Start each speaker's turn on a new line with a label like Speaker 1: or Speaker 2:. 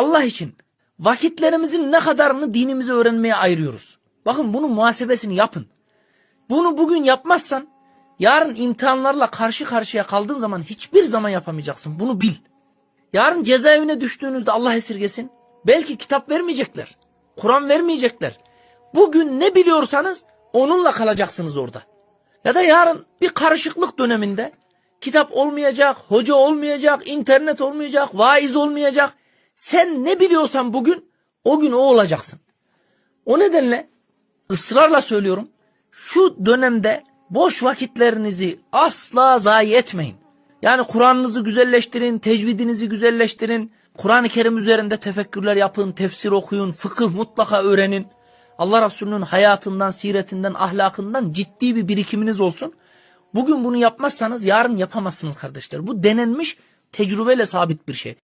Speaker 1: Allah için vakitlerimizin ne kadarını dinimizi öğrenmeye ayırıyoruz? Bakın bunun muhasebesini yapın. Bunu bugün yapmazsan yarın imtihanlarla karşı karşıya kaldığın zaman hiçbir zaman yapamayacaksın. Bunu bil. Yarın cezaevine düştüğünüzde Allah esirgesin. Belki kitap vermeyecekler. Kur'an vermeyecekler. Bugün ne biliyorsanız onunla kalacaksınız orada. Ya da yarın bir karışıklık döneminde kitap olmayacak, hoca olmayacak, internet olmayacak, vaiz olmayacak. Sen ne biliyorsan bugün o gün o olacaksın. O nedenle ısrarla söylüyorum. Şu dönemde boş vakitlerinizi asla zayi etmeyin. Yani Kur'an'ınızı güzelleştirin, tecvidinizi güzelleştirin. Kur'an-ı Kerim üzerinde tefekkürler yapın, tefsir okuyun, fıkıh mutlaka öğrenin. Allah Resulü'nün hayatından, siretinden, ahlakından ciddi bir birikiminiz olsun. Bugün bunu yapmazsanız yarın yapamazsınız kardeşler. Bu denenmiş tecrübeyle sabit bir şey.